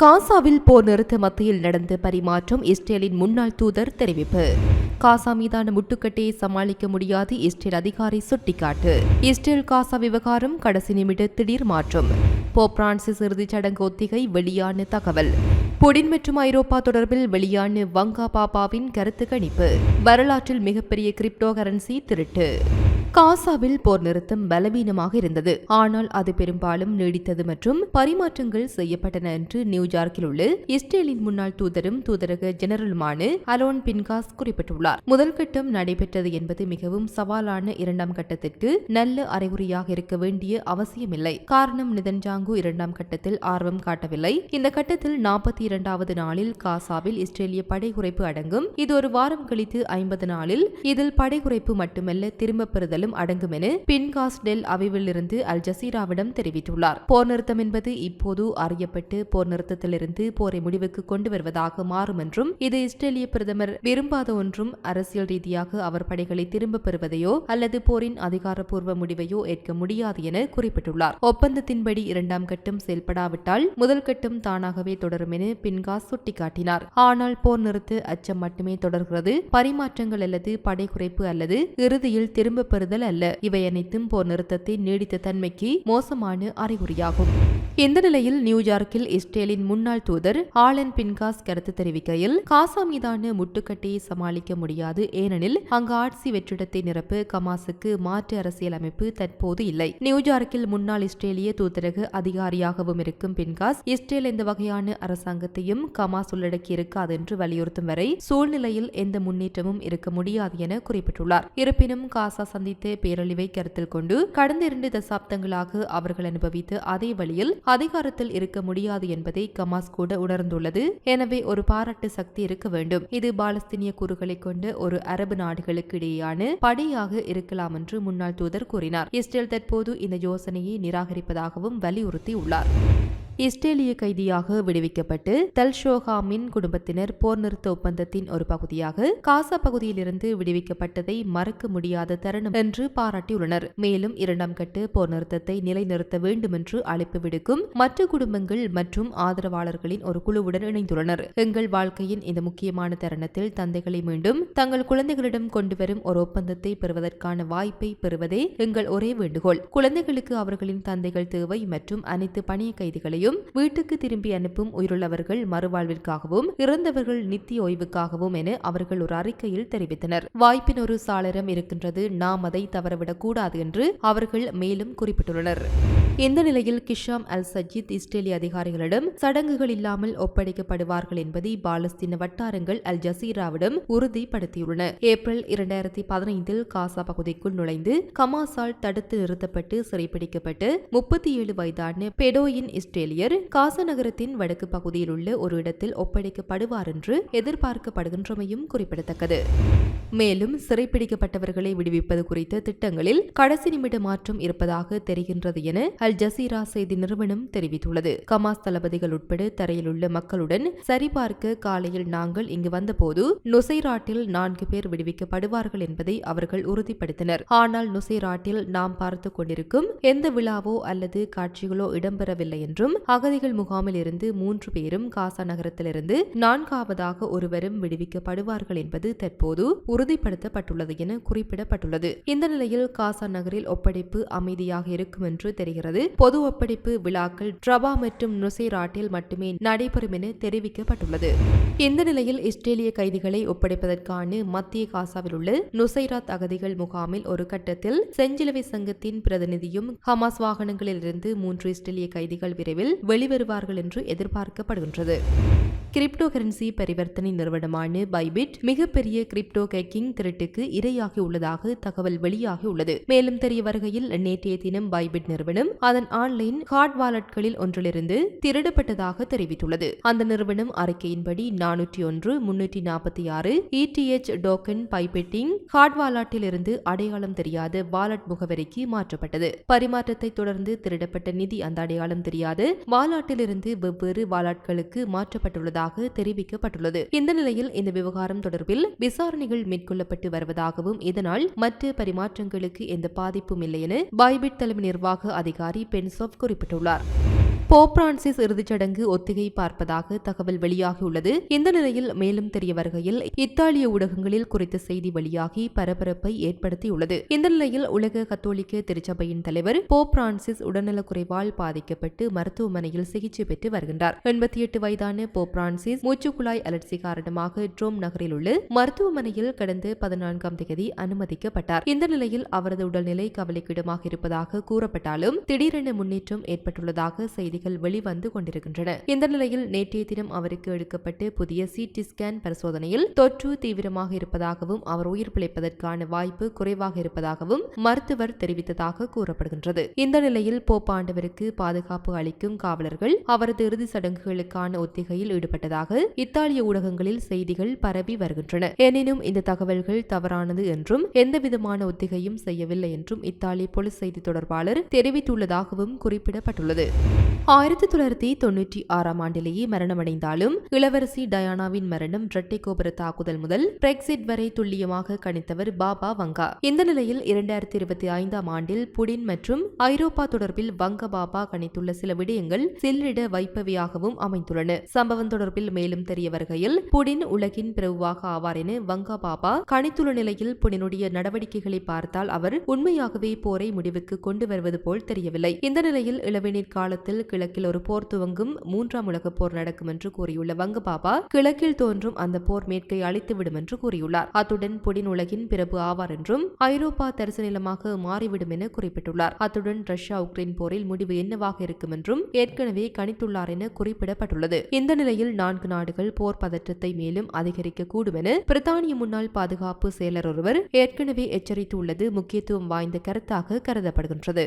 காசாவில் போர் நிறுத்த மத்தியில் நடந்த பரிமாற்றம் இஸ்ரேலின் முன்னாள் தூதர் தெரிவிப்பு. காசா மீதான முட்டுக்கட்டையை சமாளிக்க முடியாது இஸ்ரேல் அதிகாரி சுட்டிக்காட்டு. இஸ்ரேல் காசா விவகாரம் கடைசி நிமிட திடீர் மாற்றம். போப் பிரான்சிஸ் இறுதிச் சடங்கு ஒத்திகை வெளியான தகவல். புடின் மற்றும் ஐரோப்பா தொடர்பில் வெளியான வங்கா பாபாவின் கருத்து கணிப்பு. வரலாற்றில் மிகப்பெரிய கிரிப்டோ கரன்சி திருட்டு. காசாவில் போர் நிறுத்தம் பலவீனமாக இருந்தது. ஆனால் அது பெரும்பாலும் நீடித்தது மற்றும் பரிமாற்றங்கள் செய்யப்பட்டன என்று நியூயார்க்கில் உள்ள இஸ்ரேலின் முன்னாள் தூதரும் தூதரக ஜெனரலுமான அலோன் பின்காஸ் குறிப்பிட்டுள்ளார். முதல் கட்டம் நடைபெற்றது என்பது மிகவும் சவாலான இரண்டாம் கட்டத்திற்கு நல்ல அறிகுறியாக இருக்க வேண்டிய அவசியமில்லை. காரணம் நிதன்ஜாங்கு இரண்டாம் கட்டத்தில் ஆர்வம் காட்டவில்லை. இந்த கட்டத்தில் நாற்பத்தி இரண்டாவது நாளில் காசாவில் இஸ்ரேலிய படை குறைப்பு அடங்கும். இது ஒரு வாரம் கழித்து ஐம்பது நாளில் இதில் படை குறைப்பு மட்டுமல்ல பெறுதல் பெறுதலும் அடங்கும் என பின்காஸ் டெல் அவிவிலிருந்து அல் ஜசீராவிடம் தெரிவித்துள்ளார். போர் நிறுத்தம் என்பது இப்போது அறியப்பட்டு போர் நிறுத்தத்திலிருந்து போரை முடிவுக்கு கொண்டு வருவதாக மாறும் என்றும் இது இஸ்ரேலிய பிரதமர் விரும்பாத ஒன்றும் அரசியல் ரீதியாக அவர் படைகளை திரும்பப் பெறுவதையோ அல்லது போரின் அதிகாரப்பூர்வ முடிவையோ ஏற்க முடியாது என குறிப்பிட்டுள்ளார். ஒப்பந்தத்தின்படி இரண்டாம் கட்டம் செயல்படாவிட்டால் முதல் கட்டம் தானாகவே தொடரும் என பின்காஸ் சுட்டிக்காட்டினார். ஆனால் போர் நிறுத்த அச்சம் மட்டுமே தொடர்கிறது. பரிமாற்றங்கள் அல்லது படை குறைப்பு அல்லது இறுதியில் திரும்பப் பெறுதல் அல்ல. இவை அனைத்தும் போர் நிறுத்தத்தை நீடித்த தன்மைக்கு மோசமான அறிகுறியாகும். இந்த நிலையில் நியூயார்க்கில் இஸ்ரேலின் முன்னாள் தூதர் ஆலன் பின்காஸ் கருத்து தெரிவிக்கையில் காசா மீதான முட்டுக்கட்டையை சமாளிக்க முடியாது. ஏனெனில் அங்கு ஆட்சி வெற்றிடத்தை நிரப்ப கமாசுக்கு மாற்று அரசியல் அமைப்பு தற்போது இல்லை. நியூயார்க்கில் முன்னாள் இஸ்ரேலிய தூதரக அதிகாரியாகவும் இருக்கும் பின்காஸ் இஸ்ரேல் எந்த வகையான அரசாங்கத்தையும் கமாஸ் உள்ளடக்கி இருக்காது என்று வலியுறுத்தும் வரை சூழ்நிலையில் எந்த முன்னேற்றமும் இருக்க முடியாது என குறிப்பிட்டுள்ளார். இருப்பினும் காசா சந்தித்த பேரழிவை கருத்தில் கொண்டு கடந்த இரண்டு தசாப்தங்களாக அவர்கள் அனுபவித்த அதே வழியில் அதிகாரத்தில் இருக்க முடியாது என்பதை கமாஸ் கூட உணர்ந்துள்ளது. எனவே ஒரு பாராட்டு சக்தி இருக்க வேண்டும். இது பாலஸ்தீனிய கூறுகளை கொண்ட ஒரு அரபு நாடுகளுக்கு இடையேயான படையாக இருக்கலாம் என்று முன்னாள் தூதர் கூறினார். இஸ்ரேல் தற்போது இந்த யோசனையை நிராகரிப்பதாகவும் வலியுறுத்தியுள்ளார். இஸ்ரேலிய கைதியாக விடுவிக்கப்பட்டு தல்ஷோஹாமின் குடும்பத்தினர் போர் நிறுத்த ஒப்பந்தத்தின் ஒரு பகுதியாக காசா பகுதியிலிருந்து விடுவிக்கப்பட்டதை மறக்க முடியாத தருணம் என்று பாராட்டியுள்ளனர். மேலும் இரண்டாம் கட்டு போர் நிறுத்தத்தை நிலைநிறுத்த வேண்டும் என்று அழைப்பு விடுக்கும் மற்ற குடும்பங்கள் மற்றும் ஆதரவாளர்களின் ஒரு குழுவுடன் இணைந்துள்ளனர். எங்கள் வாழ்க்கையின் இந்த முக்கியமான தருணத்தில் தந்தைகளை மீண்டும் தங்கள் குழந்தைகளிடம் கொண்டு வரும் ஒரு ஒப்பந்தத்தை பெறுவதற்கான வாய்ப்பை பெறுவதே எங்கள் ஒரே வேண்டுகோள். குழந்தைகளுக்கு அவர்களின் தந்தைகள் தேவை மற்றும் அனைத்து பணிய கைதிகளையும் வீட்டுக்கு திரும்பி அனுப்பும் உயிருள்ளவர்கள் மறுவாழ்விற்காகவும் இறந்தவர்கள் நித்திய ஓய்வுக்காகவும் என அவர்கள் ஒரு அறிக்கையில் தெரிவித்தனர். வாய்ப்பின் ஒரு சாளரம் இருக்கின்றது. நாம் அதை தவறவிடக் கூடாது என்று அவர்கள் மேலும் குறிப்பிட்டுள்ளனர். இந்த நிலையில் கிஷாம் அல் சஜித் இஸ்ரேலிய அதிகாரிகளிடம் சடங்குகள் இல்லாமல் ஒப்படைக்கப்படுவார்கள் என்பதை பாலஸ்தீன வட்டாரங்கள் அல் ஜசீராவிடம் உறுதிப்படுத்தியுள்ளன. ஏப்ரல் இரண்டாயிரத்தி பதினைந்தில் காசா பகுதிக்குள் நுழைந்து கமாசால் தடுத்து நிறுத்தப்பட்டு சிறைப்பிடிக்கப்பட்டு முப்பத்தி ஏழு வயதான பெடோயின் இஸ்ரேலிய காசா நகரத்தின் வடக்கு பகுதியில் உள்ள ஒரு இடத்தில் ஒப்படைக்கப்படுவார் என்று எதிர்பார்க்கப்படுகின்றமையும் குறிப்பிடத்தக்கது. மேலும் சிறைப்பிடிக்கப்பட்டவர்களை விடுவிப்பது குறித்த திட்டங்களில் கடைசி நிமிட மாற்றம் இருப்பதாக தெரிகின்றது என அல் ஜசீரா செய்தி நிறுவனம் தெரிவித்துள்ளது. கமாஸ் தளபதிகள் உட்பட தரையில் உள்ள மக்களுடன் சரிபார்க்க காலையில் நாங்கள் இங்கு வந்தபோது நுசைராட்டில் நான்கு பேர் விடுவிக்கப்படுவார்கள் என்பதை அவர்கள் உறுதிப்படுத்தினர். ஆனால் நுசைராட்டில் நாம் பார்த்துக் கொண்டிருக்கும் எந்த விழாவோ அல்லது காட்சிகளோ இடம்பெறவில்லை என்றும் அகதிகள் முகாமில் இருந்து மூன்று பேரும் காசா நகரத்திலிருந்து நான்காவதாக ஒருவரும் விடுவிக்கப்படுவார்கள் என்பது தற்போது உறுதிப்படுத்தப்பட்டுள்ளது என குறிப்பிடப்பட்டுள்ளது. இந்த நிலையில் காசா நகரில் ஒப்படைப்பு அமைதியாக இருக்கும் என்று தெரிகிறது. பொது ஒப்படைப்பு விழாக்கள் ட்ரபா மற்றும் நுசைராட்டில் மட்டுமே நடைபெறும் என தெரிவிக்கப்பட்டுள்ளது. இந்த நிலையில் இஸ்ரேலிய கைதிகளை ஒப்படைப்பதற்கான மத்திய காசாவில் உள்ள நுசைராத் அகதிகள் முகாமில் ஒரு கட்டத்தில் செஞ்சிலுவை சங்கத்தின் பிரதிநிதியும் ஹமாஸ் வாகனங்களிலிருந்து மூன்று இஸ்ரேலிய கைதிகள் விரைவில் வெளிவருவார்கள் என்று எதிர்பார்க்கப்படுகின்றது. கிரிப்டோ கரன்சி பரிவர்த்தனை நிறுவனமான பைபிட் மிகப்பெரிய கிரிப்டோ கேக்கிங் திருட்டுக்கு இரையாகி உள்ளதாக தகவல் வெளியாகி உள்ளது. மேலும் தெரிய வருகையில் நேற்றைய தினம் பைபிட் நிறுவனம் அதன் ஆன்லைன் ஹார்ட் வாலெட்களில் ஒன்றிலிருந்து திருடப்பட்டதாக தெரிவித்துள்ளது. அந்த நிறுவனம் அறிக்கையின்படி நானூற்றி ஒன்று முன்னூற்றி நாற்பத்தி ஆறு இடிஎச் டோக்கன் பைபெட்டிங் ஹார்ட் வாலட்டிலிருந்து அடையாளம் தெரியாத வாலட் முகவரிக்கு மாற்றப்பட்டது. பரிமாற்றத்தை தொடர்ந்து திருடப்பட்ட நிதி அந்த அடையாளம் தெரியாது வாலாட்டிலிருந்து வெவ்வேறு வாலாட்களுக்கு மாற்றப்பட்டுள்ளதாக தெரிவிக்கப்பட்டுள்ளது. இந்த நிலையில் இந்த விவகாரம் தொடர்பில் விசாரணைகள் மேற்கொள்ளப்பட்டு வருவதாகவும் இதனால் மற்ற பரிமாற்றங்களுக்கு எந்த பாதிப்பும் இல்லை என பைபிட் தலைமை நிர்வாக அதிகாரி பென்சோப் குறிப்பிட்டுள்ளார். போப் பிரான்சிஸ் இறுதிச் சடங்கு ஒத்திகை பார்ப்பதாக தகவல் வெளியாகியுள்ளது. இந்த நிலையில் மேலும் தெரிய வருகையில் இத்தாலிய ஊடகங்களில் குறித்த செய்தி வெளியாகி பரபரப்பை ஏற்படுத்தியுள்ளது. இந்த நிலையில் உலக கத்தோலிக்க திருச்சபையின் தலைவர் போப் பிரான்சிஸ் உடல்நலக்குறைவால் பாதிக்கப்பட்டு மருத்துவமனையில் சிகிச்சை பெற்று வருகின்றார். எண்பத்தி எட்டு வயதான போப் பிரான்சிஸ் மூச்சுக்குழாய் அலர்ச்சி காரணமாக ட்ரோம் நகரில் உள்ள மருத்துவமனையில் கடந்த பதினான்காம் தேதி அனுமதிக்கப்பட்டார். இந்த நிலையில் அவரது உடல்நிலை கவலைக்கிடமாக இருப்பதாக கூறப்பட்டாலும் திடீரென முன்னேற்றம் ஏற்பட்டுள்ளதாக செய்தி செய்திகள் வெளிவந்து கொண்டிருக்கின்றன. இந்த நிலையில் நேற்றைய தினம் அவருக்கு எடுக்கப்பட்டு புதிய சிடி ஸ்கேன் பரிசோதனையில் தொற்று தீவிரமாக இருப்பதாகவும் அவர் உயிர் பிழைப்பதற்கான வாய்ப்பு குறைவாக இருப்பதாகவும் மருத்துவர் தெரிவித்ததாக கூறப்படுகின்றது. இந்த நிலையில் போப்பாண்டவருக்கு பாதுகாப்பு அளிக்கும் காவலர்கள் அவரது இறுதி சடங்குகளுக்கான ஒத்திகையில் ஈடுபட்டதாக இத்தாலிய ஊடகங்களில் செய்திகள் பரவி வருகின்றன. எனினும் இந்த தகவல்கள் தவறானது என்றும் எந்தவிதமான ஒத்திகையும் செய்யவில்லை என்றும் இத்தாலி போலீஸ் செய்தி தொடர்பாளர் தெரிவித்துள்ளதாகவும் குறிப்பிடப்பட்டுள்ளது. ஆயிரத்தி தொள்ளாயிரத்தி தொன்னூற்றி ஆறாம் ஆண்டிலேயே மரணமடைந்தாலும் இளவரசி டயானாவின் மரணம் இரட்டை கோபுர தாக்குதல் முதல் பிரெக்சிட் வரை துல்லியமாக கணித்தவர் பாபா வங்கா. இந்த நிலையில் இரண்டாயிரத்தி இருபத்தி ஐந்தாம் ஆண்டில் புடின் மற்றும் ஐரோப்பா தொடர்பில் வங்க பாபா கணித்துள்ள சில விடயங்கள் சில்லிட வைப்பவையாகவும் அமைந்துள்ளன. சம்பவம் தொடர்பில் மேலும் தெரிய வருகையில் புடின் உலகின் பிரபுவாக ஆவார் என வங்கா பாபா கணித்துள்ள நிலையில் புடினுடைய நடவடிக்கைகளை பார்த்தால் அவர் உண்மையாகவே போரை முடிவுக்கு கொண்டு வருவது போல் தெரியவில்லை. இந்த நிலையில் இளவேநீர் காலத்தில் கிழக்கில் ஒரு போர் துவங்கும் மூன்றாம் உலகப் போர் நடக்கும் என்று கூறியுள்ள வங்க பாபா கிழக்கில் தோன்றும் அந்த போர் மேற்கை அழித்துவிடும் என்று கூறியுள்ளார். அத்துடன் புடின் உலகின் பிறப்பு ஆவார் என்றும் ஐரோப்பா தரிசு நிலமாக மாறிவிடும் என குறிப்பிட்டுள்ளார். அத்துடன் ரஷ்யா உக்ரைன் போரில் முடிவு என்னவாக இருக்கும் என்றும் ஏற்கனவே கணித்துள்ளார் என குறிப்பிடப்பட்டுள்ளது. இந்த நிலையில் நான்கு நாடுகள் போர் பதற்றத்தை மேலும் அதிகரிக்க கூடும் என பிரித்தானிய முன்னாள் பாதுகாப்பு செயலர் ஒருவர் ஏற்கனவே எச்சரித்துள்ளது முக்கியத்துவம் வாய்ந்த கருத்தாக கருதப்படுகின்றது.